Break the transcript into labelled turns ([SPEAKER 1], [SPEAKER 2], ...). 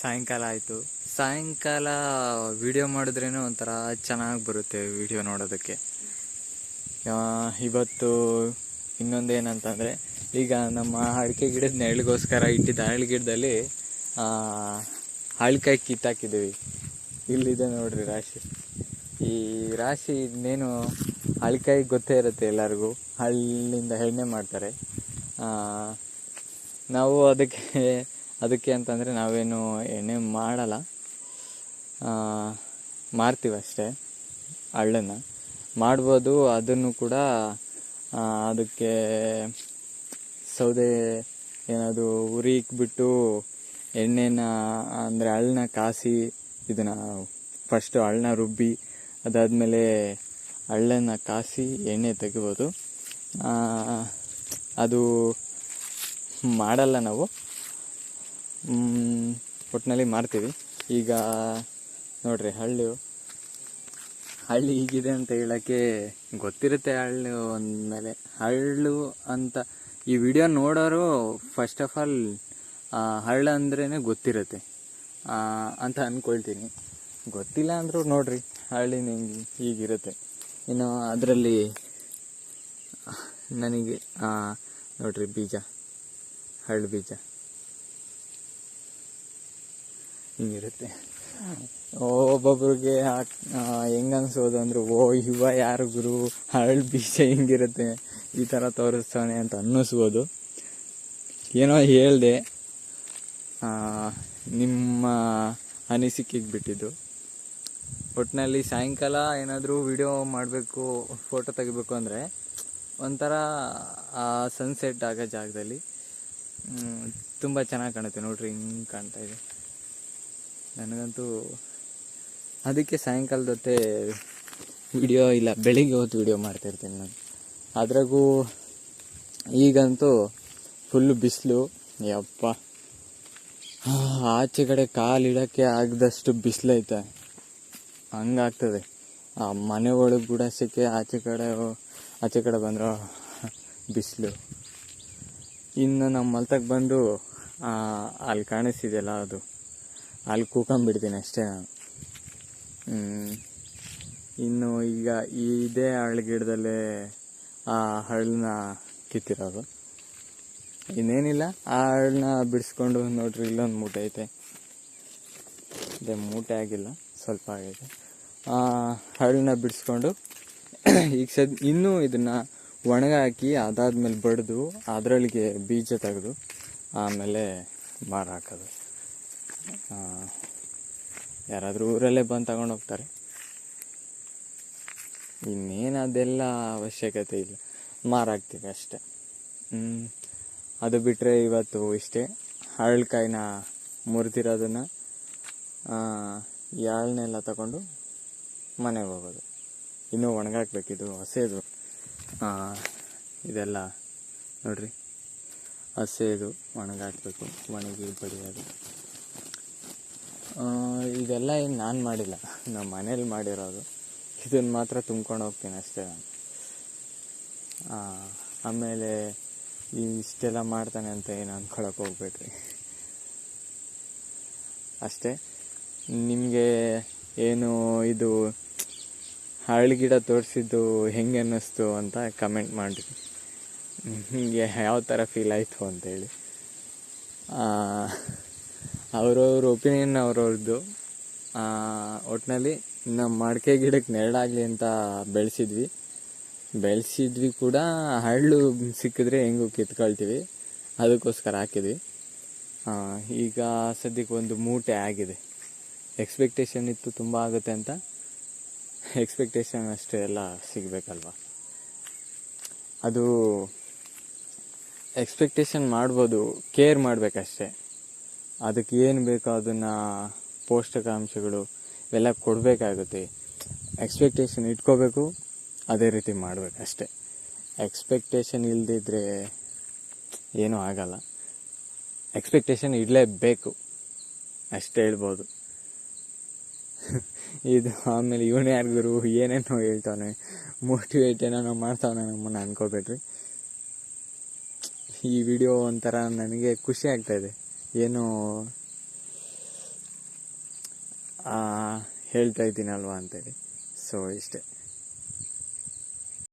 [SPEAKER 1] ಸಾಯಂಕಾಲ ಆಯಿತು. ಸಾಯಂಕಾಲ ವಿಡಿಯೋ ಮಾಡಿದ್ರೇ ಒಂಥರ ಚೆನ್ನಾಗಿ ಬರುತ್ತೆ ವಿಡಿಯೋ ನೋಡೋದಕ್ಕೆ. ಇವತ್ತು ಇನ್ನೊಂದು ಏನಂತಂದರೆ, ಈಗ ನಮ್ಮ ಅಡಿಕೆ ಗಿಡದ ನೆರಳಿಗೋಸ್ಕರ ಇಟ್ಟಿದ್ದ ಅರಳಿ ಗಿಡದಲ್ಲಿ ಅಳ್ಕಾಯಿ ಕಿತ್ತಾಕಿದ್ದೀವಿ ಇಲ್ಲಿದೆ ನೋಡ್ರಿ ರಾಶಿ. ಈ ರಾಶಿ ಇನ್ನೇನು ಅಳ್ಕಾಯಿ ಗೊತ್ತೇ ಇರುತ್ತೆ ಎಲ್ಲರಿಗೂ. ಹಳ್ಳಿಂದ ಎಣ್ಣೆ ಮಾಡ್ತಾರೆ. ನಾವು ಅದಕ್ಕೆ ಅದಕ್ಕೆ ಅಂತಂದರೆ ನಾವೇನು ಎಣ್ಣೆ ಮಾಡಲ್ಲ. ಮಾರ್ತೀವಷ್ಟೇ ಹಳ್ಳನ್ನು. ಮಾಡ್ಬೋದು, ಅದನ್ನು ಕೂಡ ಅದಕ್ಕೆ ಸೌದೆ ಏನದು ಉರಿ ಇಕ್ಬಿಟ್ಟು ಎಣ್ಣೆನ, ಅಂದರೆ ಹಳ್ಳನ್ನ ಕಾಸಿ, ಇದನ್ನು ಫಸ್ಟು ಹಳ್ಳನ್ನ ರುಬ್ಬಿ, ಅದಾದಮೇಲೆ ಹಳ್ಳನ್ನ ಕಾಸಿ ಎಣ್ಣೆ ತೆಗಿಬೋದು. ಅದು ಮಾಡಲ್ಲ ನಾವು. ಒಟ್ಟಿನಲ್ಲಿ ಮಾರ್ತೀವಿ ಈಗ ನೋಡ್ರಿ ಹಳ್ಳಿ. ಹಳ್ಳಿ ಹೀಗಿದೆ ಅಂತ ಹೇಳೋಕ್ಕೆ ಗೊತ್ತಿರುತ್ತೆ ಹಳ್ಳು ಅಂದಮೇಲೆ. ಹಳ್ಳು ಅಂತ ಈ ವಿಡಿಯೋ ನೋಡೋರು ಫಸ್ಟ್ ಆಫ್ ಆಲ್ ಹಳ್ಳ ಅಂದ್ರೇ ಗೊತ್ತಿರುತ್ತೆ. ಅಂತ ಅಂದ್ಕೊಳ್ತೀನಿ ಗೊತ್ತಿಲ್ಲ ಅಂದರೂ ನೋಡ್ರಿ ಹಳ್ಳಿ ನಿಮಗೆ ಹೀಗಿರುತ್ತೆ. ಇನ್ನು ಅದರಲ್ಲಿ ನನಗೆ ನೋಡ್ರಿ ಬೀಜ, ಹಳ್ಳು ಬೀಜ. ಹಿಂಗಿರುತ್ತೆ. ಒಬ್ಬೊಬ್ರಿಗೆ ಹೆಂಗ ಅನ್ಸೋದು ಅಂದ್ರೆ, ಓ, ಇವ ಯಾರು ಗುರು? ಹರಳು ಬೀಜ ಹಿಂಗಿರುತ್ತೆ. ಈ ಥರ ತೋರಿಸ್ತಾನೆ ಅಂತ ಅನ್ನಿಸ್ಬೋದು. ಏನೋ ಹೇಳ್ದೆ ನಿಮ್ಮ ಅನಿಸಿಕೆಗೆ ಬಿಟ್ಟಿದ್ದು. ಒಟ್ಟಿನಲ್ಲಿ ಸಾಯಂಕಾಲ ಏನಾದರೂ ವಿಡಿಯೋ ಮಾಡಬೇಕು, ಫೋಟೋ ತೆಗಿಬೇಕು ಅಂದರೆ, ಒಂಥರ, ಆ ಸನ್ಸೆಟ್ ಆಗೋ ಜಾಗದಲ್ಲಿ ತುಂಬ ಚೆನ್ನಾಗಿ ಕಾಣುತ್ತೆ. ನೋಡ್ರಿ, ಹಿಂಗೆ ಕಾಣ್ತಾ ಇದೆ. ನನಗಂತೂ ಅದಕ್ಕೆ ಸಾಯಂಕಾಲದ ಹೊತ್ತೆ ವಿಡಿಯೋ ಇಲ್ಲ, ಬೆಳಿಗ್ಗೆ ಹೊತ್ತು ವಿಡಿಯೋ ಮಾಡ್ತಿರ್ತೀನಿ ನಾನು. ಅದ್ರಾಗೂ ಈಗಂತೂ ಫುಲ್ಲು ಬಿಸಿಲು. ಯಪ್ಪ. ಆಚೆ ಕಡೆ ಕಾಲಿಡೋಕ್ಕೆ ಆಗದಷ್ಟು ಬಿಸಿಲೈತೆ ಹಂಗಾಗ್ತದೆ. ಆ, ಮನೆ ಒಳಗೆ ಗುಡಾಸಕ್ಕೆ ಆಚೆ ಕಡೆ ಆಚೆ ಕಡೆ ಬಂದ್ರೆ ಬಿಸಿಲು. ಇನ್ನು ನಮ್ಮ ಮಲ್ತಕ್ಕೆ ಬಂದು ಅಲ್ಲಿ ಕಾಣಿಸ್ತಿದೆಯಲ್ಲ ಅದು. ಅಲ್ಲಿ ಕೂಕೊಂಬಿಡ್ತೀನಿ ಅಷ್ಟೇ ನಾನು. ಇನ್ನು ಈಗ ಇದೇ ಹಳ್ಳ ಗಿಡದಲ್ಲೇ ಆ ಹಳ್ಳನ್ನ ಕಿತ್ತಿರೋದು. ಇನ್ನೇನಿಲ್ಲ ಆ ಹಳ್ಳನ್ನ ಬಿಡಿಸ್ಕೊಂಡು ನೋಡ್ರಿ ಇಲ್ಲೊಂದು ಮೂಟೆ ಐತೆ. ಅದೇ ಮೂಟೆ ಆಗಿಲ್ಲ ಸ್ವಲ್ಪ ಆಗೈತೆ. ಆ ಹಳ್ಳನ್ನ ಬಿಡಿಸ್ಕೊಂಡು ಈಗ ಸದ್ ಇನ್ನೂ ಇದನ್ನು ಒಣಗ ಹಾಕಿ ಅದಾದ್ಮೇಲೆ ಬಡಿದು ಅದರೊಳಗೆ ಬೀಜ ತೆಗೆದು ಆಮೇಲೆ ಮಾರ ಹಾಕೋದು. ಆ, ಯಾರಾದರೂ ಊರಲ್ಲೇ ಬಂದು ತಗೊಂಡು ಹೋಗ್ತಾರೆ. ಇನ್ನೇನು ಅದೆಲ್ಲ ಅವಶ್ಯಕತೆ ಇಲ್ಲ. ಮಾರಾಕ್ತೀವಿ ಅಷ್ಟೆ. ಅದು ಬಿಟ್ಟರೆ ಇವತ್ತು ಇಷ್ಟೇ. ಹರಳ್ಕಾಯಿನ ಮುರಿದಿರೋದನ್ನು ಎಳ್ನೆಲ್ಲ ತಗೊಂಡು ಮನೆಗೆ ಹೋಗೋದು. ಇನ್ನೂ ಒಣಗಾಕ್ಬೇಕಿದು ಹಸೆದು. ಇದೆಲ್ಲ ನೋಡ್ರಿ. ಹಸೆದು ಒಣಗಾಕ್ಬೇಕು, ಒಣಗಿ ಬಡಿಯೋದು. ಇದೆಲ್ಲ ಏನು ನಾನು ಮಾಡಿಲ್ಲ. ನಮ್ಮ ಮನೇಲಿ ಮಾಡಿರೋದು. ಇದನ್ನು ಮಾತ್ರ ತುಂಬ್ಕೊಂಡು ಹೋಗ್ತೀನಿ ಅಷ್ಟೇ ನಾನು. ಆಮೇಲೆ ಇಷ್ಟೆಲ್ಲ ಮಾಡ್ತಾನೆ ಅಂತ ಏನು ಅಂದ್ಕೊಳಕ್ಕೆ ಹೋಗ್ಬೇಡ್ರಿ. ಅಷ್ಟೇ. ನಿಮಗೆ ಏನು ಇದು ಹರಳು ಗಿಡ ತೋರಿಸಿದ್ದು ಹೆಂಗೆ ಅನ್ನಿಸ್ತು ಅಂತ ಕಮೆಂಟ್ ಮಾಡಿರಿ. ನಿಮಗೆ ಯಾವ ಥರ ಫೀಲ್ ಆಯಿತು ಅಂತೇಳಿ ಅವರವ್ರ ಒಪಿನಿಯನ್ ಅವ್ರವ್ರದ್ದು ಒಟ್ಟಿನಲ್ಲಿ ನಮ್ಮ ಮಡಿಕೆ ಗಿಡಕ್ಕೆ ನೆರಳಾಗಲಿ ಅಂತ ಬೆಳೆಸಿದ್ವಿ. ಬೆಳೆಸಿದ್ವಿ ಕೂಡ, ಹಳ್ಳು ಸಿಕ್ಕಿದ್ರೆ ಹೆಂಗೂ ಕಿತ್ಕೊಳ್ತೀವಿ. ಅದಕ್ಕೋಸ್ಕರ ಹಾಕಿದ್ವಿ. ಈಗ ಸದ್ಯಕ್ಕೆ ಒಂದು ಮೂಟೆ ಆಗಿದೆ. ಎಕ್ಸ್ಪೆಕ್ಟೇಷನ್ ಇತ್ತು ತುಂಬ ಆಗುತ್ತೆ ಅಂತ. ಎಕ್ಸ್ಪೆಕ್ಟೇಷನ್ ಅಷ್ಟೇ ಎಲ್ಲ ಸಿಗಬೇಕಲ್ವ? ಅದು ಎಕ್ಸ್ಪೆಕ್ಟೇಷನ್ ಮಾಡ್ಬೋದು ಕೇರ್ ಮಾಡಬೇಕಷ್ಟೇ. ಅದಕ್ಕೆ ಏನು ಬೇಕೋ ಅದನ್ನು ಪೌಷ್ಟಿಕಾಂಶಗಳು ಇವೆಲ್ಲ ಕೊಡಬೇಕಾಗುತ್ತೆ. ಎಕ್ಸ್ಪೆಕ್ಟೇಷನ್ ಇಟ್ಕೋಬೇಕು, ಅದೇ ರೀತಿ ಮಾಡಬೇಕು ಅಷ್ಟೇ ಎಕ್ಸ್ಪೆಕ್ಟೇಷನ್ ಇಲ್ಲದಿದ್ದರೆ ಏನೂ ಆಗಲ್ಲ. ಎಕ್ಸ್ಪೆಕ್ಟೇಷನ್ ಇಡಲೇಬೇಕು ಅಷ್ಟೇ ಹೇಳ್ಬೋದು. ಇದು ಆಮೇಲೆ ಇವನೇ ಯಾರಿಗೂ ಗುರು ಏನೇನೋ ಹೇಳ್ತಾನೆ ಮೋಟಿವೇಟ್ ಏನೋ ಮಾಡ್ತಾವನೆ ನಮ್ಮನ್ನು ಅನ್ಕೋಬೇಡ್ರಿ. ಈ ವಿಡಿಯೋ ಒಂಥರ ನನಗೆ ಖುಷಿ ಆಗ್ತಾ ಇದೆ. ಏನು ಹೇಳ್ತಾ ಇದ್ದೀನಲ್ವಾ ಅಂತೇಳಿ. ಸೊ ಇಷ್ಟೇ.